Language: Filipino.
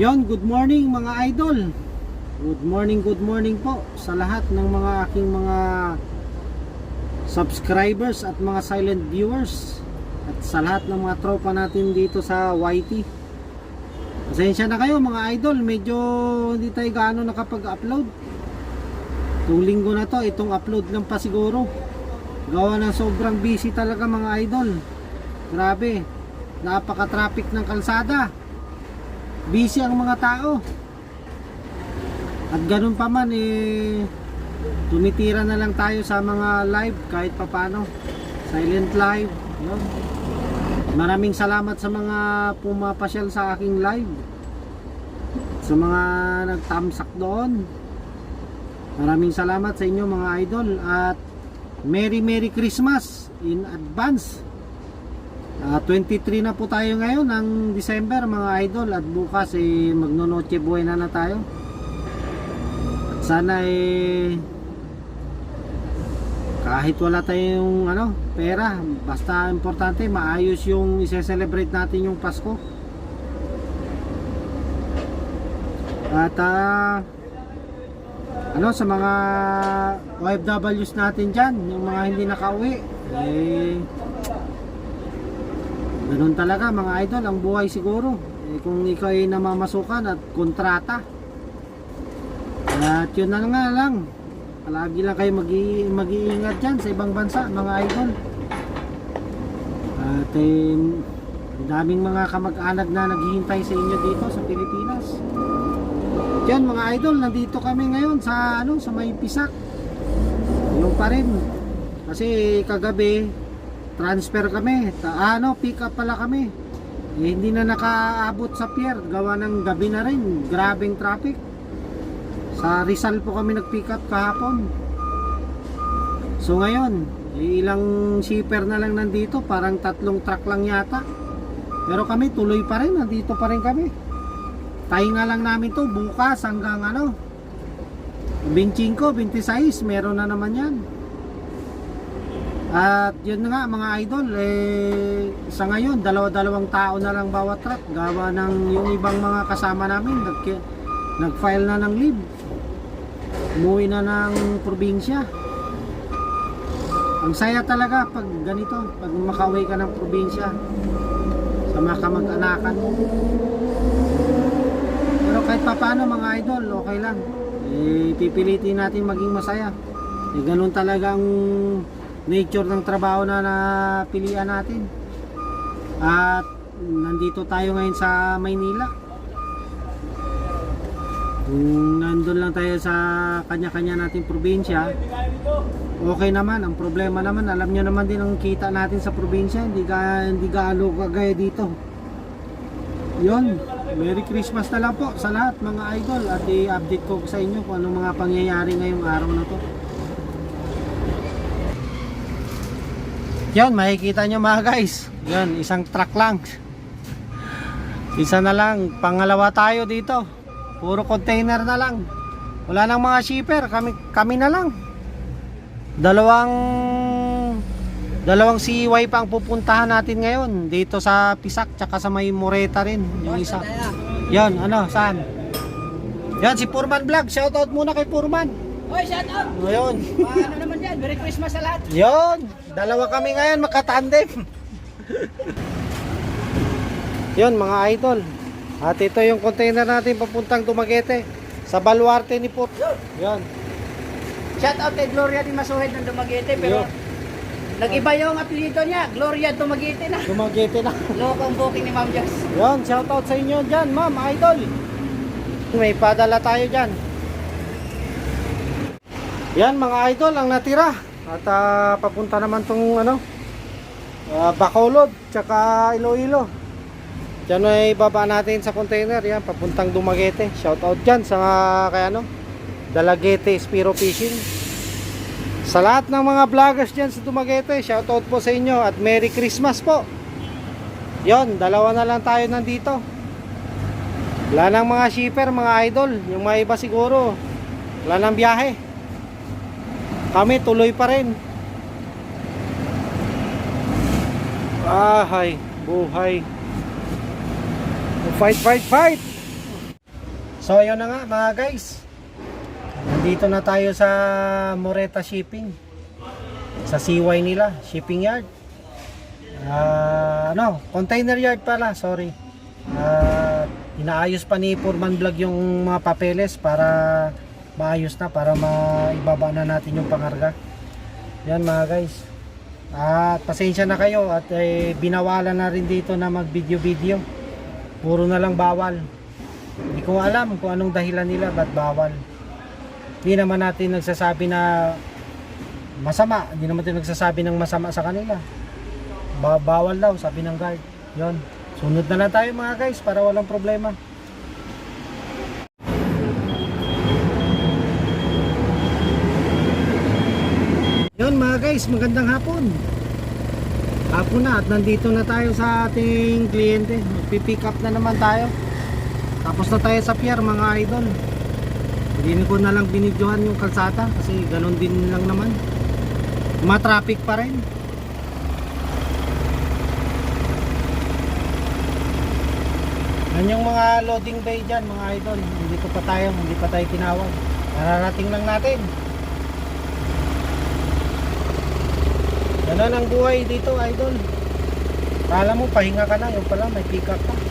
Yon, good morning mga idol. Good morning, good morning po sa lahat ng mga aking mga subscribers at mga silent viewers at sa lahat ng mga tropa natin dito sa YT. Pasensya na kayo mga idol, medyo hindi tayo gaano nakapag-upload. Itong linggo na to, itong upload lang pa siguro. Gawa ng sobrang busy talaga mga idol. Grabe, napaka-traffic ng kalsada busy ang mga tao. At ganun pa man eh tumitira na lang tayo sa mga live kahit papano. Silent live yun. maraming salamat sa mga pumapasyal sa aking live. Sa mga nagtamsak doon. Maraming salamat sa inyo mga idol. At Merry Merry Christmas in advance Ah, 23 na po tayo ngayon ng December mga idol at bukas eh magnonoche buhay na na tayo. At sana eh kahit wala tayong ano, pera, basta importante maayos yung i-celebrate natin yung Pasko. At ah, ano sa mga OFWs natin dyan, yung mga hindi nakauwi, eh Ganun talaga mga idol, ang buhay siguro. Eh, kung ikaw ay namamasukan at kontrata. At yun na nga lang. Palagi lang kayo mag-i- mag-iingat dyan sa ibang bansa mga idol. At eh, daming mga kamag-anak na naghihintay sa inyo dito sa Pilipinas. At yun mga idol, nandito kami ngayon sa ano sa may pisak. Yung pa rin. Kasi kagabi, transfer kami. Ta ano, pick up pala kami. Eh, hindi na nakaabot sa pier. Gawa ng gabi na rin. Grabing traffic. Sa Rizal po kami nag-pick up kahapon. So ngayon, eh, ilang shipper na lang nandito. Parang tatlong truck lang yata. Pero kami tuloy pa rin. Nandito pa rin kami. Pahinga lang namin to bukas hanggang ano. 25, 26. Meron na naman yan. At yun nga mga idol, eh, sa ngayon, dalawa-dalawang tao na lang bawat truck. Gawa ng yung ibang mga kasama namin, nag, nag-file na ng leave. Umuwi na ng probinsya. Ang saya talaga pag ganito, pag makauwi ka ng probinsya sa mga kamag-anakan. Pero kahit papano mga idol, okay lang. Eh, pipilitin natin maging masaya. Eh, ganun talagang nature ng trabaho na napilian natin. At nandito tayo ngayon sa Maynila. Kung nandun lang tayo sa kanya-kanya nating probinsya, okay naman. Ang problema naman, alam nyo naman din ang kita natin sa probinsya, hindi ka hindi gaalo kagaya dito. Yon, Merry Christmas na lang po sa lahat mga idol at i-update ko sa inyo kung anong mga pangyayari ngayong araw na to. Yan, makikita nyo mga guys. Yan, isang truck lang. Isa na lang. Pangalawa tayo dito. Puro container na lang. Wala nang mga shipper. Kami, kami na lang. Dalawang dalawang CY pa ang pupuntahan natin ngayon. Dito sa Pisak, tsaka sa may Moreta rin. Yung isa. Yan, ano, saan? Yan, si Purman Vlog. Shoutout muna kay Purman. Hoy, shout out! Ngayon. ano naman yan? Merry Christmas sa lahat! Yon, dalawa kami ngayon makatandem. Yon mga idol. At ito yung container natin papuntang Dumaguete sa Baluarte ni Put. Yon. Shout out kay Gloria Di Masuhed ng Dumaguete pero Yo. nag-iba yung apelyido niya. Gloria Dumaguete na. Dumaguete na. Lokong booking ni Ma'am Jess. Yon, shout out sa inyo diyan, ma'am, idol. May padala tayo diyan. Yan mga idol ang natira. At ah, papunta naman tong ano ah, Bacolod tsaka Iloilo. Diyan ay baba natin sa container yan papuntang Dumaguete. Shout out diyan sa kay ano Dalagete Spiro Fishing. Sa lahat ng mga vloggers diyan sa Dumaguete, shout out po sa inyo at Merry Christmas po. Yon, dalawa na lang tayo nandito. Wala nang mga shipper, mga idol. Yung mga iba siguro, wala nang biyahe. Kami tuloy pa rin. Ahay, buhay. Fight, fight, fight! So yun na nga mga guys. Nandito na tayo sa Moreta Shipping. Sa CY nila, shipping yard. Ah, ano, container yard pala, sorry. Ah, inaayos pa ni Purman Vlog yung mga papeles para maayos na para maibaba na natin yung pangarga. Yan mga guys. At pasensya na kayo at eh, binawalan na rin dito na mag video video. Puro na lang bawal. Hindi ko alam kung anong dahilan nila ba't bawal. Hindi naman natin nagsasabi na masama. Hindi naman tayo nagsasabi ng masama sa kanila. Ba- bawal daw, sabi ng guard. Yon. Sunod na lang tayo mga guys para walang problema. Yon mga guys, magandang hapon. Hapon na at nandito na tayo sa ating kliyente. Magpipick up na naman tayo. Tapos na tayo sa pier mga idol. Hindi ko na lang binidyohan yung kalsata kasi ganun din lang naman. Ma-traffic pa rin. Yan yung mga loading bay dyan mga idol. Hindi pa tayo, hindi pa tayo tinawag. Nararating lang natin. Ganun ang buhay dito idol. Kala mo pahinga ka na, yung pala may pick up pa.